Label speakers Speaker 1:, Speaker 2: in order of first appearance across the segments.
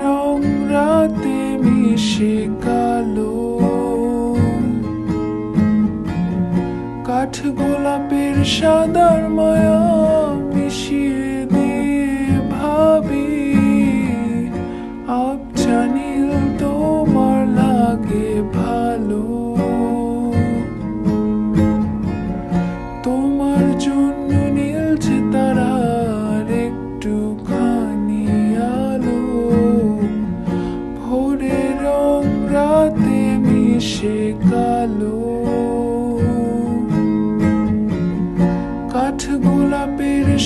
Speaker 1: রং রাতে মিশে কালো। কাঠ গোলাপের সাদার মায়া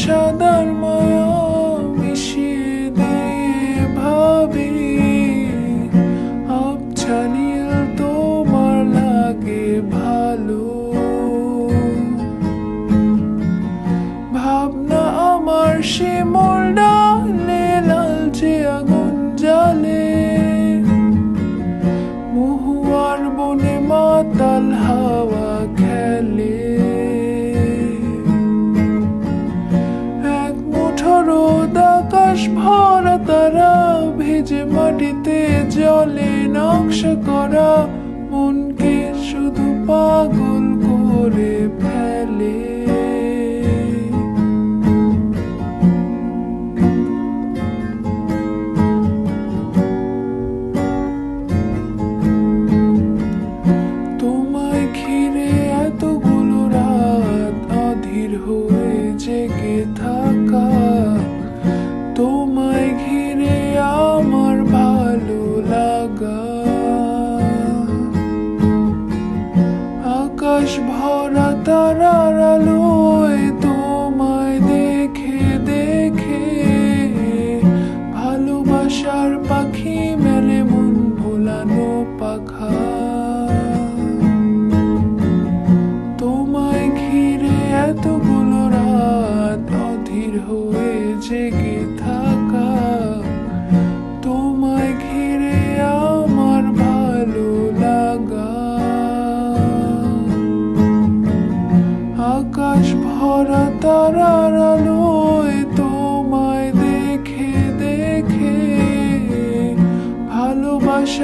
Speaker 1: সাদার মায়া মিশিয়ে দে ভাবি আবছা নীল তোমার লাগে ভালো। ভাবনা আমার সে ডালে আকাশ ভরা তারা ভেজে মাটিতে জলে নকশা করা। মনকে শুধু পাগল তারার আলোয় তোমায় দেখে দেখে ভালোবাসার পাখি মেলে মন ভোলানো পাখা। তোমায় ঘিরে এতগুলো রাত অধীর হয়ে জেগে আকাশ ভরা তারার আলো